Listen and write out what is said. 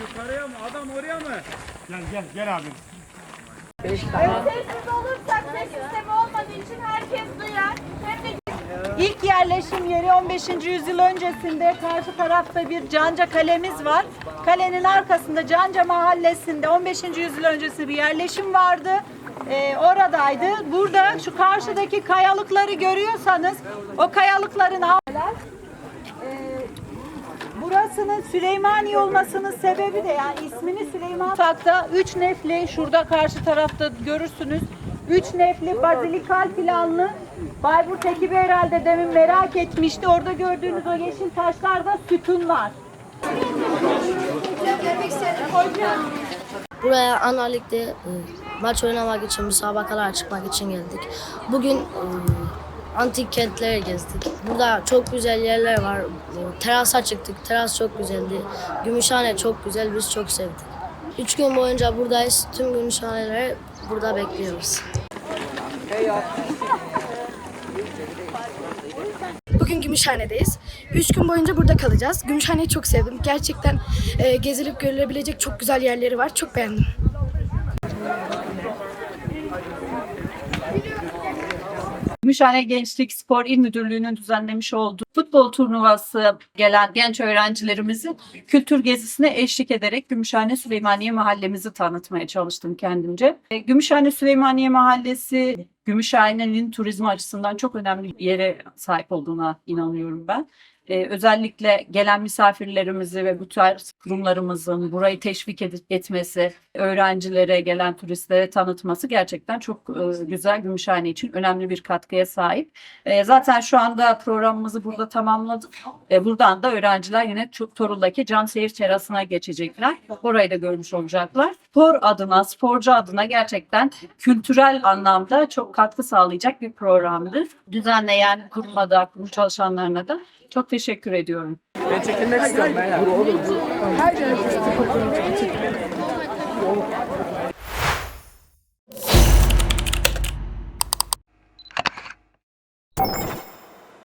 Yukarıya mı? Adam oraya mı? Gel gel gel abi. Sessiz olursak ses sistemi olmadığı için herkes duyar. Hem de İlk yerleşim yeri 15. yüzyıl öncesinde karşı tarafta bir Canca kalemiz var. Kalenin arkasında Canca mahallesinde 15. yüzyıl öncesi bir yerleşim vardı. Ee, oradaydı. Burada şu karşıdaki kayalıkları görüyorsanız o kayalıkların hala Burasının Süleymaniye olmasının sebebi de yani ismini Süleyman Mutfakta 3 nefli şurada karşı tarafta görürsünüz. 3 nefli bazilikal planlı Bayburt ekibi herhalde demin merak etmişti. Orada gördüğünüz o yeşil taşlarda sütunlar. Buraya ana ligde e, maç oynamak için, müsabakalara çıkmak için geldik. Bugün e, antik kentlere gezdik. Burada çok güzel yerler var. E, terasa çıktık. Teras çok güzeldi. Gümüşhane çok güzel. Biz çok sevdik. Üç gün boyunca buradayız. Tüm gümüşhaneleri burada bekliyoruz. Bugün Gümüşhane'deyiz. Üç gün boyunca burada kalacağız. Gümüşhane'yi çok sevdim. Gerçekten e, gezilip görülebilecek çok güzel yerleri var. Çok beğendim. Gümüşhane Gençlik Spor İl Müdürlüğü'nün düzenlemiş olduğu futbol turnuvası gelen genç öğrencilerimizin kültür gezisine eşlik ederek Gümüşhane Süleymaniye Mahallemizi tanıtmaya çalıştım kendimce. E, Gümüşhane Süleymaniye Mahallesi Gümüşhane'nin turizmi açısından çok önemli yere sahip olduğuna inanıyorum ben. Ee, özellikle gelen misafirlerimizi ve bu tarz kurumlarımızın burayı teşvik etmesi, öğrencilere, gelen turistlere tanıtması gerçekten çok e, güzel. Gümüşhane için önemli bir katkıya sahip. E, zaten şu anda programımızı burada tamamladık. E, buradan da öğrenciler yine Torul'daki Can Seyir Terası'na geçecekler. Orayı da görmüş olacaklar. Spor adına, sporcu adına gerçekten kültürel anlamda çok katkı sağlayacak bir programdı. Düzenleyen kuruma da, kurum çalışanlarına da çok teşekkür ediyorum. Ben çekilmek istiyorum ben ya.